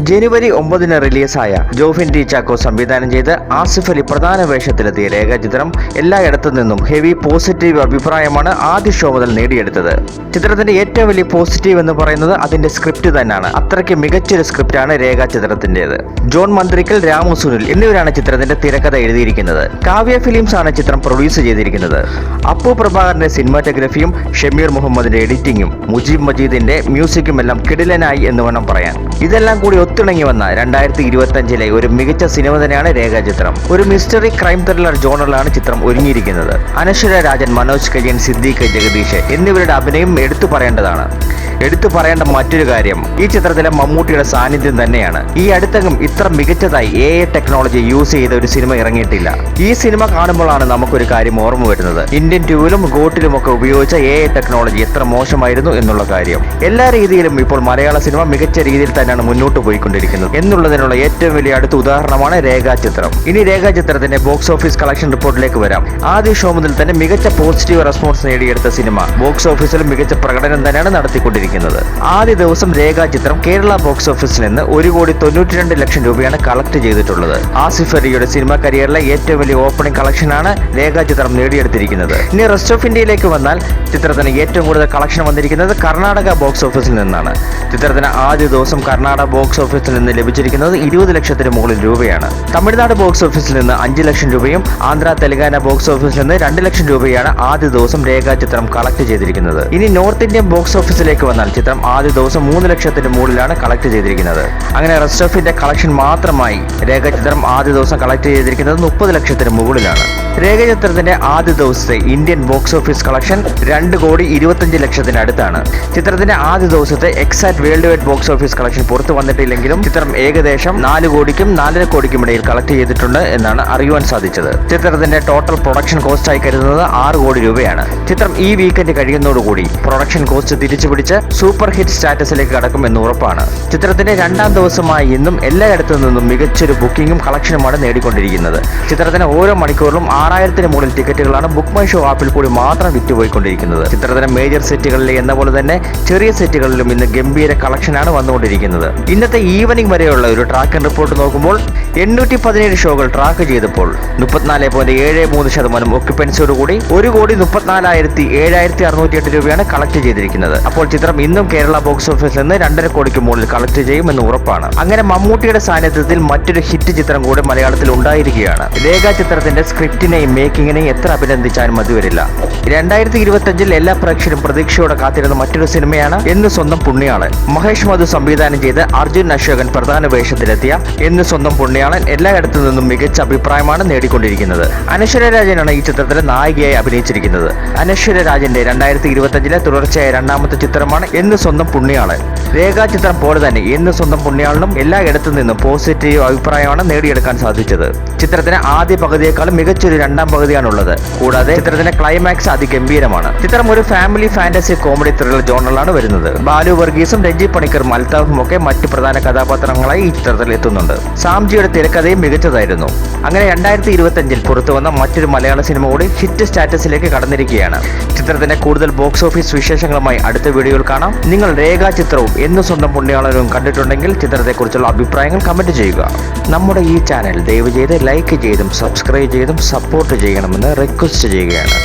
ജനുവരി ഒമ്പതിന് റിലീസായ ജോഫിൻ ടി ചാക്കോ സംവിധാനം ചെയ്ത് ആസിഫ് അലി പ്രധാന വേഷത്തിലെത്തിയ രേഖാചിത്രം എല്ലായിടത്തു നിന്നും ഹെവി പോസിറ്റീവ് അഭിപ്രായമാണ് ആദ്യ ഷോ മുതൽ നേടിയെടുത്തത്. ചിത്രത്തിന്റെ ഏറ്റവും വലിയ പോസിറ്റീവ് എന്ന് പറയുന്നത് അതിന്റെ സ്ക്രിപ്റ്റ് തന്നെയാണ്. അത്രയ്ക്ക് മികച്ചൊരു സ്ക്രിപ്റ്റാണ് രേഖാചിത്രത്തിന്റേത്. ജോൺ മന്ത്രിക്കൽ രാമു സുനിൽ എന്നിവരാണ് ചിത്രത്തിന്റെ തിരക്കഥ എഴുതിയിരിക്കുന്നത്. കാവ്യ ഫിലിംസ് ആണ് ചിത്രം പ്രൊഡ്യൂസ് ചെയ്തിരിക്കുന്നത്. അപ്പു പ്രഭാകറിന്റെ സിനിമാറ്റോഗ്രഫിയും ഷമീർ മുഹമ്മദിന്റെ എഡിറ്റിംഗും മുജീബ് മജീദിന്റെ മ്യൂസിക്കും എല്ലാം കിടിലനായി എന്ന് വേണം പറയാൻ. ഇതെല്ലാം കൂടി ഒത്തിണങ്ങി വന്ന രണ്ടായിരത്തി ഇരുപത്തി അഞ്ചിലെ ഒരു മികച്ച സിനിമ തന്നെയാണ് രേഖാചിത്രം ഒരു മിസ്റ്ററി ക്രൈം ത്രില്ലർ ജോണറിലാണ് ചിത്രം ഒരുങ്ങിയിരിക്കുന്നത്. അനശ്വര രാജൻ മനോജ് കല്യൻ സിദ്ദീഖ് ജഗദീഷ് എന്നിവരുടെ അഭിനയം എടുത്തു പറയേണ്ടതാണ്. എടുത്തു പറയേണ്ട മറ്റൊരു കാര്യം ഈ ചിത്രത്തിലെ മമ്മൂട്ടിയുടെ സാന്നിധ്യം തന്നെയാണ്. ഈ അടുത്തെങ്കിലും ഇത്ര മികച്ചതായി എ ഐ ടെക്നോളജി യൂസ് ചെയ്ത ഒരു സിനിമ ഇറങ്ങിയിട്ടില്ല. ഈ സിനിമ കാണുമ്പോഴാണ് നമുക്കൊരു കാര്യം ഓർമ്മ വരുന്നത്. ഇന്ത്യൻ ട്യൂവിലും ഗോട്ടിലും ഒക്കെ ഉപയോഗിച്ച എ ഐ ടെക്നോളജി എത്ര മോശമായിരുന്നു എന്നുള്ള കാര്യം. എല്ലാ രീതിയിലും ഇപ്പോൾ മലയാള സിനിമ മികച്ച രീതിയിൽ തന്നെയാണ് മുന്നോട്ട് പോയിക്കൊണ്ടിരിക്കുന്നത്. എന്നുള്ളതിനുള്ള ഏറ്റവും വലിയ അടുത്ത ഉദാഹരണമാണ് രേഖാചിത്രം ഇനി രേഖാചിത്രത്തിന്റെ ബോക്സ് ഓഫീസ് കളക്ഷൻ റിപ്പോർട്ടിലേക്ക് വരാം. ആദ്യ ഷോ മുതൽ തന്നെ മികച്ച പോസിറ്റീവ് റെസ്പോൺസ് നേടിയെടുത്ത സിനിമ. ബോക്സ് ഓഫീസിൽ മികച്ച പ്രകടനം തന്നെയാണ് നടത്തിക്കൊണ്ടിരിക്കുന്നത്. ആദ്യ ദിവസം രേഖാചിത്രം കേരള ബോക്സ് ഓഫീസിൽ നിന്ന് ഒരു കോടി തൊണ്ണൂറ്റിരണ്ട് ലക്ഷം രൂപയാണ് കളക്ട് ചെയ്തിട്ടുള്ളത്. ആസിഫ് അലിയുടെ സിനിമാ കരിയറിലെ ഏറ്റവും വലിയ ഓപ്പണിംഗ് കളക്ഷനാണ് രേഖാചിത്രം നേടിയെടുത്തിരിക്കുന്നത്. ഇനി റെസ്റ്റ് ഓഫ് ഇന്ത്യയിലേക്ക് വന്നാൽ ചിത്രത്തിന് ഏറ്റവും കൂടുതൽ കളക്ഷൻ വന്നിരിക്കുന്നത് കർണാടക ബോക്സ് ഓഫീസിൽ നിന്നാണ്. ചിത്രത്തിന് ആദ്യ ദിവസം കർണാടക ബോക്സ് ഓഫീസിൽ നിന്ന് ലഭിച്ചിരിക്കുന്നത് ഇരുപത് ലക്ഷത്തിന് മുകളിൽ രൂപയാണ്. തമിഴ്നാട് ബോക്സ് ഓഫീസിൽ നിന്ന് അഞ്ച് ലക്ഷം രൂപയും ആന്ധ്ര തെലങ്കാന ബോക്സ് ഓഫീസിൽ നിന്ന് രണ്ട് ലക്ഷം രൂപയാണ് ആദ്യ ദിവസം രേഖാചിത്രം കളക്ട് ചെയ്തിരിക്കുന്നത്. ഇനി നോർത്ത് ഇന്ത്യൻ ബോക്സ് ഓഫീസിലേക്ക് വന്നാൽ ചിത്രം ആദ്യ ദിവസം മൂന്ന് ലക്ഷത്തിന് മുകളിലാണ് കളക്ട് ചെയ്തിരിക്കുന്നത്. അങ്ങനെ റെസ്റ്റ് ഓഫിന്റെ കളക്ഷൻ മാത്രമായി രേഖാചിത്രം ആദ്യ ദിവസം കളക്ട് ചെയ്തിരിക്കുന്നത് മുപ്പത് ലക്ഷത്തിന് മുകളിലാണ്. രേഖചിത്രത്തിന്റെ ആദ്യ ദിവസത്തെ ഇന്ത്യൻ ബോക്സ് ഓഫീസ് കളക്ഷൻ രണ്ട് കോടി ഇരുപത്തഞ്ച് ലക്ഷത്തിനടുത്താണ് ചിത്രത്തിന്റെ ആദ്യ ദിവസത്തെ exact world wide box office collection പുറത്തു വന്നിട്ടില്ലെങ്കിലും ചിത്രം ഏകദേശം നാല് കോടിക്കും നാലര കോടിക്കും ഇടയിൽ കളക്ട് ചെയ്തിട്ടുണ്ട് എന്നാണ് അറിയുവാൻ സാധിച്ചത്. ചിത്രത്തിന്റെ ടോട്ടൽ പ്രൊഡക്ഷൻ കോസ്റ്റ് ആയി കരുതുന്നത് ആറ് കോടി രൂപയാണ്. ചിത്രം ഈ വീക്കെൻഡ് കഴിയുന്നതോടുകൂടി പ്രൊഡക്ഷൻ കോസ്റ്റ് തിരിച്ചുപിടിച്ച് സൂപ്പർ ഹിറ്റ് സ്റ്റാറ്റസിലേക്ക് കടക്കും എന്ന് ഉറപ്പാണ്. ചിത്രത്തിന്റെ രണ്ടാം ദിവസമായി ഇന്നും എല്ലായിടത്തു നിന്നും മികച്ചൊരു ബുക്കിംഗും കളക്ഷനുമാണ് നേടിക്കൊണ്ടിരിക്കുന്നത്. ചിത്രത്തിന് ഓരോ മണിക്കൂറിലും ആറായിരത്തിന് മുകളിൽ ടിക്കറ്റുകളാണ് ബുക്ക് മൈ ഷോ ആപ്പിൽ കൂടി മാത്രം വിറ്റുപോയിക്കൊണ്ടിരിക്കുന്നത്. ചിത്രത്തിന് മേജർ സെറ്റുകളിലെ എന്ന പോലെ തന്നെ ചെറിയ സെറ്റുകളിലും ഇന്ന് ഗംഭീര കളക്ഷനാണ് വന്നുകൊണ്ടിരിക്കുന്നത്. ഇന്നത്തെ ഈവനിംഗ് വരെയുള്ള ഒരു ട്രാക്ക് റിപ്പോർട്ട് നോക്കുമ്പോൾ എണ്ണൂറ്റി പതിനേഴ് ഷോകൾ ട്രാക്ക് ചെയ്തപ്പോൾ മുപ്പത്തിനാല് പോയിന്റ് ഏഴ് മൂന്ന് ശതമാനം ഒക്യുപ്പൻസിയോടുകൂടി ഒരു കോടി മുപ്പത്തിനാലായിരത്തി ഏഴായിരത്തി അറുന്നൂറ്റി എട്ട് രൂപയാണ് കളക്ട് ചെയ്തിരിക്കുന്നത്. അപ്പോൾ ചിത്രം ഇന്നും കേരള ബോക്സ് ഓഫീസിൽ നിന്ന് രണ്ടര കോടിക്ക് മുകളിൽ കളക്ട് ചെയ്യുമെന്ന് ഉറപ്പാണ്. അങ്ങനെ മമ്മൂട്ടിയുടെ സാന്നിധ്യത്തിൽ മറ്റൊരു ഹിറ്റ് ചിത്രം കൂടെ മലയാളത്തിൽ ഉണ്ടായിരിക്കുകയാണ്. രേഖാ ചിത്രത്തിന്റെ സ്ക്രിപ്റ്റിനെയും മേക്കിങ്ങിനെയും എത്ര അഭിനന്ദിച്ചാലും മതി വരില്ല രണ്ടായിരത്തി ഇരുപത്തി അഞ്ചിൽ എല്ലാ പ്രേക്ഷകരും പ്രതീക്ഷയോടെ കാത്തിരുന്ന മറ്റൊരു സിനിമയാണ് എന്ന് സ്വന്തം പുണ്യാളൻ. മഹേഷ് മധു സംവിധാനം ചെയ്ത് അർജുൻ അശോകൻ പ്രധാന വേഷത്തിലെത്തിയ എന്ന് സ്വന്തം പുണ്യാളൻ എല്ലായിടത്തു നിന്നും മികച്ച അഭിപ്രായമാണ് നേടിക്കൊണ്ടിരിക്കുന്നത്. അനശ്വര രാജനാണ് ഈ ചിത്രത്തിലെ നായികയായി അഭിനയിച്ചിരിക്കുന്നത്. അനശ്വര രാജന്റെ രണ്ടായിരത്തി ഇരുപത്തി അഞ്ചിലെ തുടർച്ചയായ രണ്ടാമത്തെ ചിത്രമാണ് എന്ന് സ്വന്തം പുണ്യാളൻ രേഖാചിത്രം പോലെ തന്നെ എന്ന് സ്വന്തം പുണ്യാളനും എല്ലായിടത്തു നിന്നും പോസിറ്റീവ് അഭിപ്രായമാണ് നേടിയെടുക്കാൻ സാധിച്ചത്. ചിത്രത്തിന് ആദ്യ പകുതിയേക്കാളും മികച്ചൊരു രണ്ടാം പകുതിയാണുള്ളത്. കൂടാതെ ചിത്രത്തിന്റെ ക്ലൈമാക്സ് അതിഗംഭീരമാണ്. ചിത്രം ഒരു ഫാമിലി ഫാന്റസി കോമഡി ത്രില്ലർ ജോണറിലാണ് വരുന്നത്. ബാലു വർഗീസും രഞ്ജി പണിക്കറും അൽത്താഫും ഒക്കെ മറ്റു പ്രധാന കഥാപാത്രങ്ങളായി ഈ ചിത്രത്തിൽ എത്തുന്നുണ്ട്. സാംജിയുടെ തിരക്കഥയും മികച്ചതായിരുന്നു. അങ്ങനെ രണ്ടായിരത്തി ഇരുപത്തി അഞ്ചിൽ പുറത്തു വന്ന മറ്റൊരു മലയാള സിനിമ കൂടി ഹിറ്റ് സ്റ്റാറ്റസിലേക്ക് കടന്നിരിക്കുകയാണ്. ചിത്രത്തിന്റെ കൂടുതൽ ബോക്സ് ഓഫീസ് വിശേഷങ്ങളുമായി അടുത്ത വീഡിയോയിൽ കാണാം. നിങ്ങൾ രേഖാ ചിത്രവും എന്ന് സ്വന്തം പുണ്യാളനും കണ്ടിട്ടുണ്ടെങ്കിൽ ചിത്രത്തെക്കുറിച്ചുള്ള അഭിപ്രായങ്ങൾ കമന്റ് ചെയ്യുക. നമ്മുടെ ഈ ചാനൽ ദയവ് ചെയ്ത് ലൈക്ക് ചെയ്തും സബ്സ്ക്രൈബ് ചെയ്തും സപ്പോർട്ട് ചെയ്യണമെന്ന് റിക്വസ്റ്റ് ചെയ്യുകയാണ്.